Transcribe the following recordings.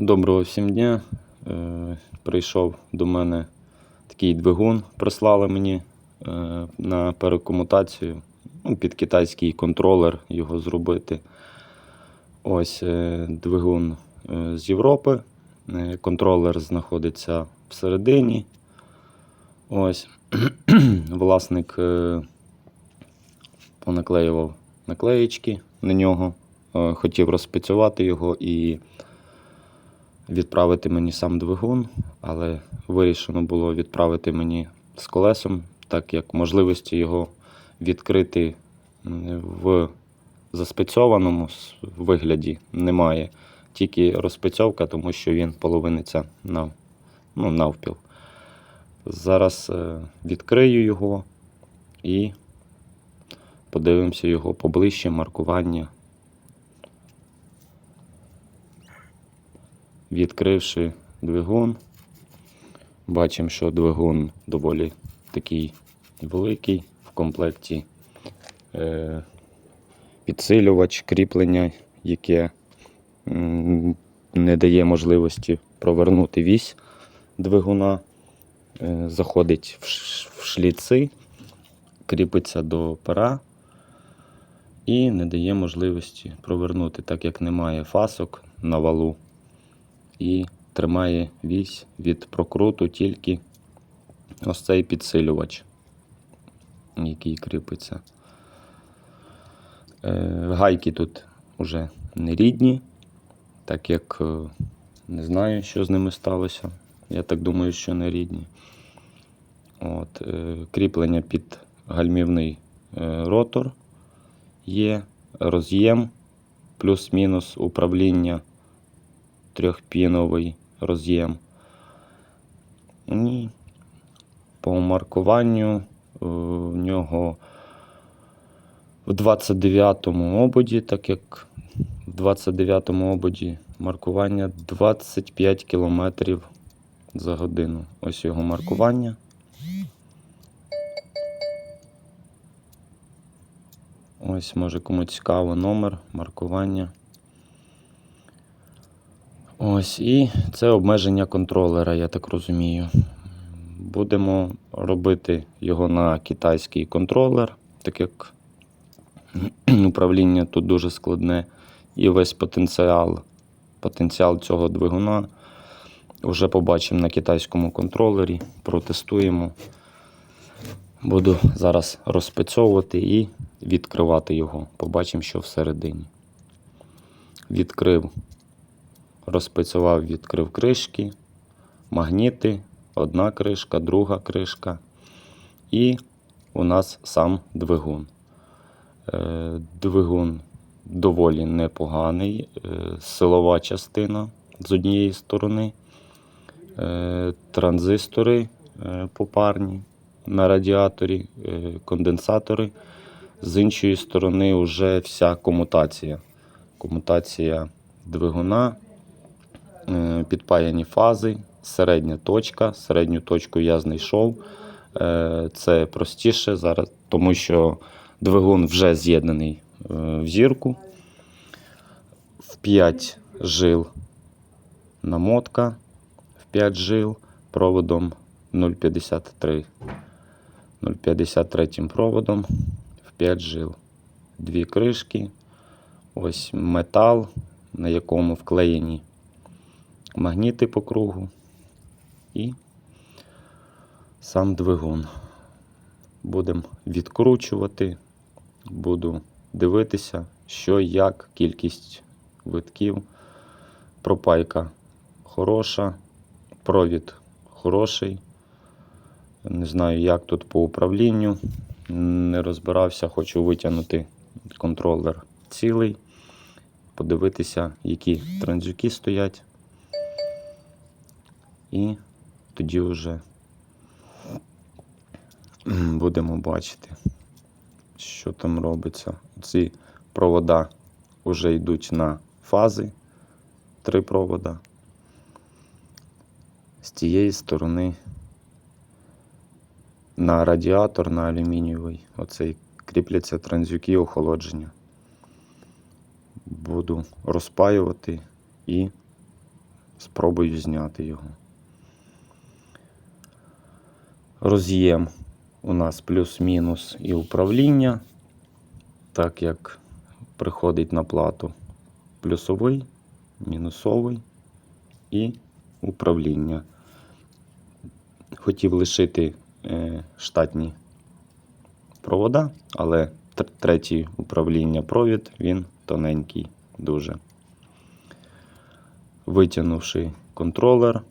Доброго всім дня. Е, Прийшов до мене такий двигун, прислали мені е, на перекомутацію. Ну, під китайський контролер його зробити. Ось е, двигун з Європи. Контролер знаходиться всередині. Ось власник понаклеював наклеєчки на нього. Хотів розпрацювати його і відправити мені сам двигун, але вирішено було відправити мені з колесом, так як можливості його відкрити в заспецьованому вигляді немає. Тільки розпецьовка, тому що він половиниться нав, ну, навпіл. Зараз е, відкрию його і подивимося його поближче, маркування. Відкривши двигун, бачимо, що двигун доволі такий великий в комплекті. Е, підсилювач, кріплення, яке не дає можливості провернути вісь двигуна, е, заходить в, шліци, кріпиться до пера і не дає можливості провернути, так як немає фасок на валу і тримає вісь від прокруту тільки ось цей підсилювач, який кріпиться. Е, Гайки тут вже не рідні, так як е, не знаю, що з ними сталося. Я так думаю, що не рідні. От, е, кріплення під гальмівний ротор є, роз'єм, плюс-мінус управління трьохпіновий роз'єм. І по маркуванню е, в нього в 29-му ободі, так як в 29-му ободі маркування 25 км за годину. Ось його маркування. Ось, може кому цікаво номер, маркування. Ось, і це обмеження контролера, я так розумію. Будемо робити його на китайський контролер, так як управління тут дуже складне. І весь потенціал, потенціал цього двигуна вже побачимо на китайському контролері, протестуємо. Буду зараз розпецьовувати і відкривати його. Побачимо, що всередині. Відкрив розпрацював, відкрив кришки, магніти, одна кришка, друга кришка. І у нас сам двигун. Е, Двигун доволі непоганий, е, силова частина з однієї сторони, е, транзистори попарні на радіаторі, конденсатори. З іншої сторони, вже вся комутація. Комутація двигуна, підпаяні фази, середня точка. Середню точку я знайшов. Е, Це простіше зараз, тому що двигун вже з'єднаний е, в зірку. В 5 жил намотка, в 5 жил проводом 0,53. 0,53 проводом в 5 жил. Дві кришки. Ось метал, на якому вклеєні магніти по кругу і сам двигун. Будемо відкручувати, буду дивитися, що як, кількість витків. Пропайка хороша, провід хороший. Не знаю, як тут по управлінню. Не розбирався, хочу витягнути контролер цілий, подивитися, які транзюки стоять. І тоді вже будемо бачити, що там робиться. Ці провода вже йдуть на фази. Три провода. З тієї сторони на радіатор, на алюмінієвий. Оцей кріпляться транзюки охолодження. Буду розпаювати і спробую зняти його. Роз'єм у нас плюс-мінус і управління, так як приходить на плату плюсовий, мінусовий і управління. Хотів лишити е, штатні провода, але тр- третій управління провід він тоненький дуже. Витягнувши контролер,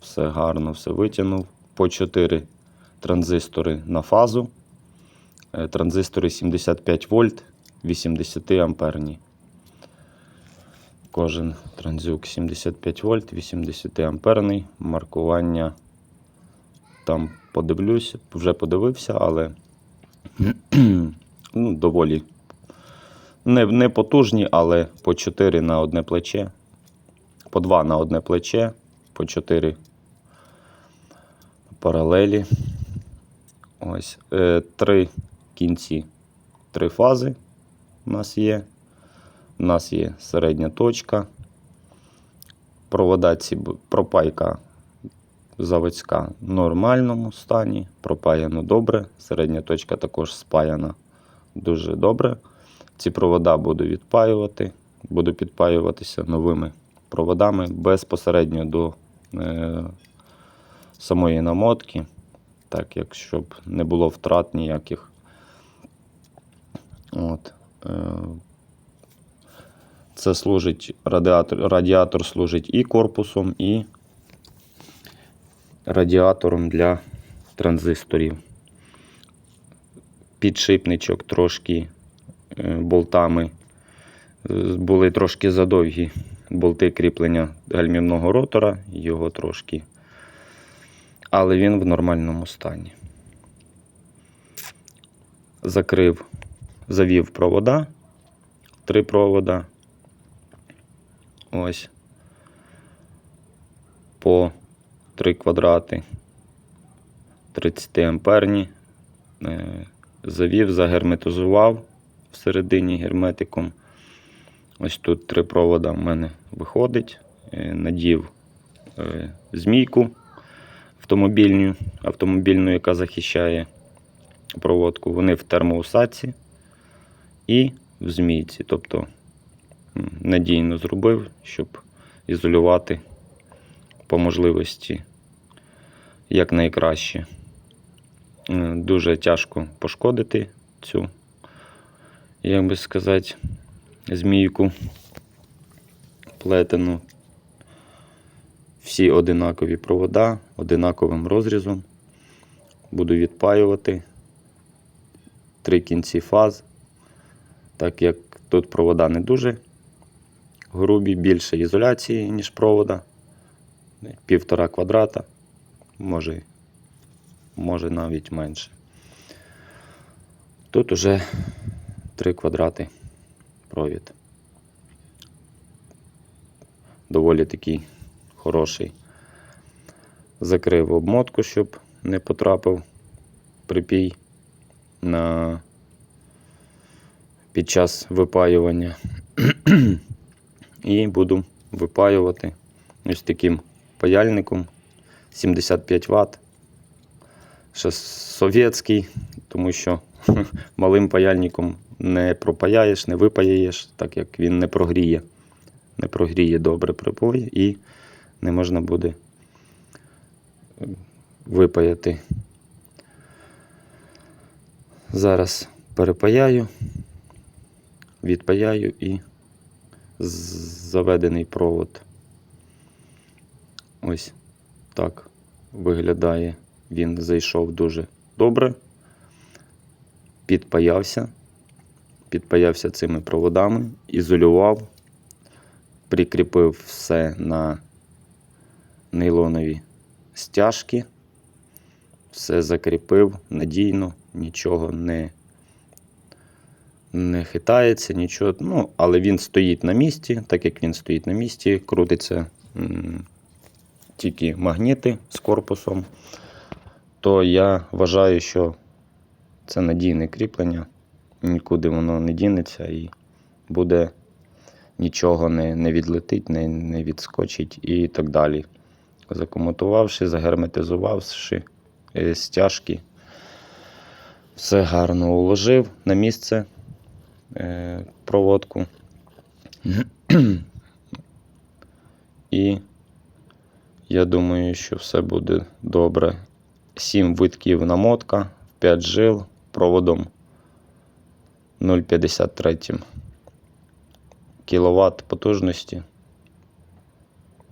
все гарно, все витягнув. По 4 транзистори на фазу. Е, Транзистори 75 вольт, 80 амперні. Кожен транзюк 75 вольт, 80 амперний. Маркування там подивлюся, вже подивився, але ну, доволі не, не потужні, але по 4 на одне плече, по 2 на одне плече, по 4 паралелі. Ось е, три кінці, три фази у нас є. У нас є середня точка. Провода ці пропайка заводська в нормальному стані, пропаяно добре. Середня точка також спаяна дуже добре. Ці провода буду відпаювати, буду підпаюватися новими проводами безпосередньо до е, самої намотки, так як щоб не було втрат ніяких. От. Е, це служить радіатор, радіатор служить і корпусом, і радіатором для транзисторів. Підшипничок трошки е, болтами е, були трошки задовгі болти кріплення гальмівного ротора, його трошки. Але він в нормальному стані. Закрив, завів провода, три провода. Ось. По 3 квадрати 30 амперні. Е, Завів, загерметизував всередині герметиком. Ось тут три провода в мене виходить. Е, Надів е, змійку автомобільну, автомобільну, яка захищає проводку. Вони в термоусадці і в змійці. Тобто надійно зробив, щоб ізолювати по можливості якнайкраще. Е, Дуже тяжко пошкодити цю, як би сказати, змійку плетену. Всі одинакові провода, одинаковим розрізом. Буду відпаювати три кінці фаз, так як тут провода не дуже грубі, більше ізоляції, ніж провода. Півтора квадрата, може, може навіть менше. Тут уже 3 квадрати провід. Доволі такий хороший. Закрив обмотку, щоб не потрапив припій на під час випаювання. І буду випаювати ось таким паяльником 75 Вт. Ще совєтський, тому що малим паяльником не пропаяєш, не випаяєш, так як він не прогріє. Не прогріє добре припой і не можна буде випаяти. Зараз перепаяю, відпаяю і заведений провод. Ось так виглядає. Він зайшов дуже добре. Підпаявся. Підпаявся цими проводами, ізолював, прикріпив все на нейлонові стяжки. Все закріпив надійно, нічого не, не хитається, нічого. Ну, але він стоїть на місці, так як він стоїть на місці, крутиться м, тільки магніти з корпусом, то я вважаю, що це надійне кріплення, нікуди воно не дінеться і буде нічого не, не відлетить, не, не відскочить і так далі. Закомутувавши, загерметизувавши е, стяжки, все гарно уложив на місце е, проводку. І я думаю, що все буде добре. 7 витків намотка, 5 жил проводом 0,53 кВт потужності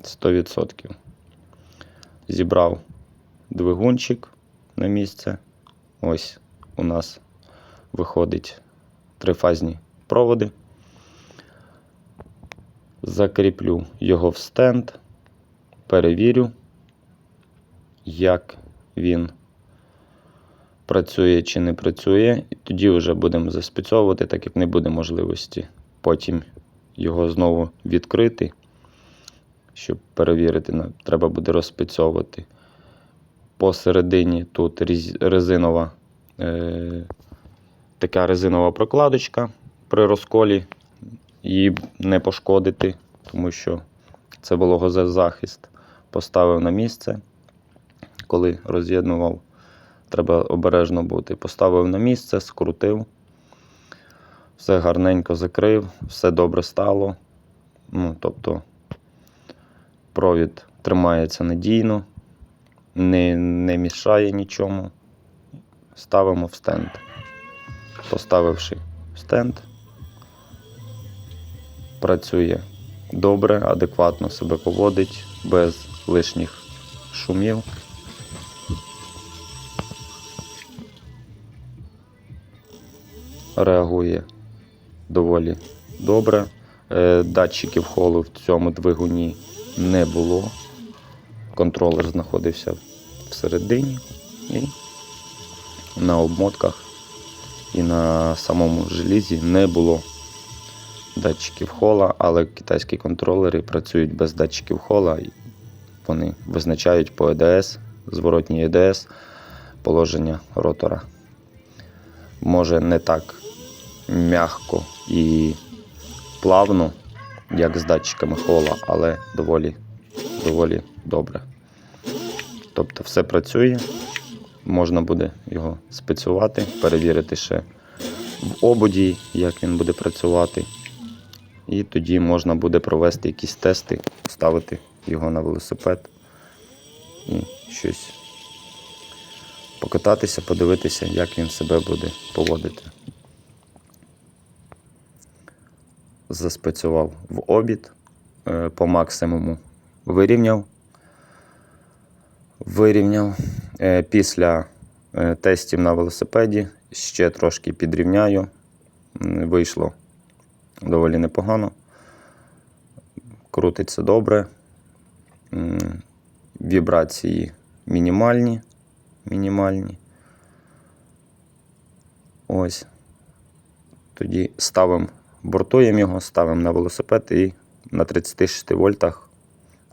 100%. Зібрав двигунчик на місце. Ось у нас виходить трифазні проводи. Закріплю його в стенд, перевірю, як він працює чи не працює, тоді вже будемо заспецьовувати, так як не буде можливості потім його знову відкрити, щоб перевірити, треба буде розспецьовувати. Посередині тут резинова, е, така резинова прокладочка при розколі, її не пошкодити, тому що це вологозахист. Поставив на місце, коли роз'єднував, треба обережно бути. Поставив на місце, скрутив, все гарненько закрив, все добре стало. Ну, тобто провід тримається надійно, не, не мішає нічому. Ставимо в стенд. Поставивши в стенд, працює добре, адекватно себе поводить, без лишніх шумів. Реагує доволі добре. Е, Датчиків холу в цьому двигуні не було. Контролер знаходився всередині і на обмотках і на самому желізі не було датчиків хола, але китайські контролери працюють без датчиків хола. Вони визначають по ЕДС, зворотній ЕДС, положення ротора. Може не так м'яко і плавно, як з датчиками хола, але доволі, доволі добре. Тобто все працює, можна буде його спецювати, перевірити ще в ободі, як він буде працювати. І тоді можна буде провести якісь тести, ставити його на велосипед і щось покататися, подивитися, як він себе буде поводити. Заспецював в обід, е, по максимуму вирівняв. Вирівняв. Е, Після е, тестів на велосипеді ще трошки підрівняю. Вийшло доволі непогано. Крутиться добре. Вібрації мінімальні. Мінімальні. Ось. Тоді ставимо, бортуємо його, ставимо на велосипед і на 36 вольтах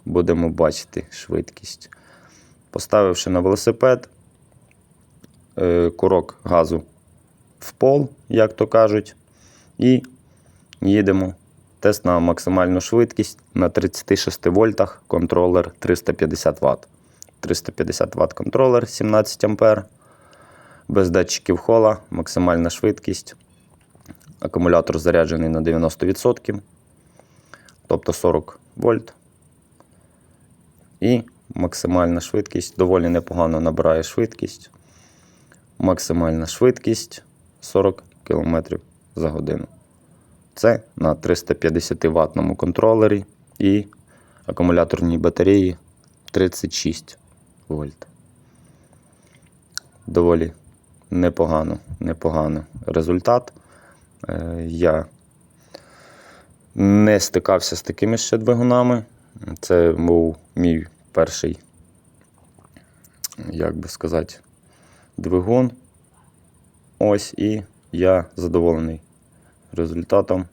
будемо бачити швидкість. Поставивши на велосипед, е, курок газу в пол, як то кажуть, і їдемо. Тест на максимальну швидкість на 36 вольтах, контролер 350 Вт. 350 Вт контролер 17 А. Без датчиків хола, максимальна швидкість. Акумулятор заряджений на 90%, тобто 40 вольт. І максимальна швидкість доволі непогано набирає швидкість. Максимальна швидкість 40 км за годину. Це на 350 ватному контролері і акумуляторній батареї 36 вольт. Доволі непогано, непоганий результат. Е, Я не стикався з такими ще двигунами. Це був мій перший, як би сказати, двигун. Ось і я задоволений результатом.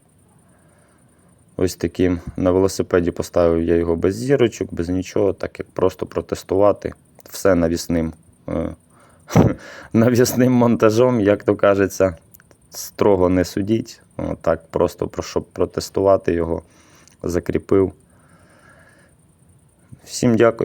Ось таким. На велосипеді поставив я його без зірочок, без нічого, так як просто протестувати. Все навісним, е, навісним монтажом, як то кажеться, строго не судіть. Так, просто про щоб протестувати його, закріпив. Всім дякую.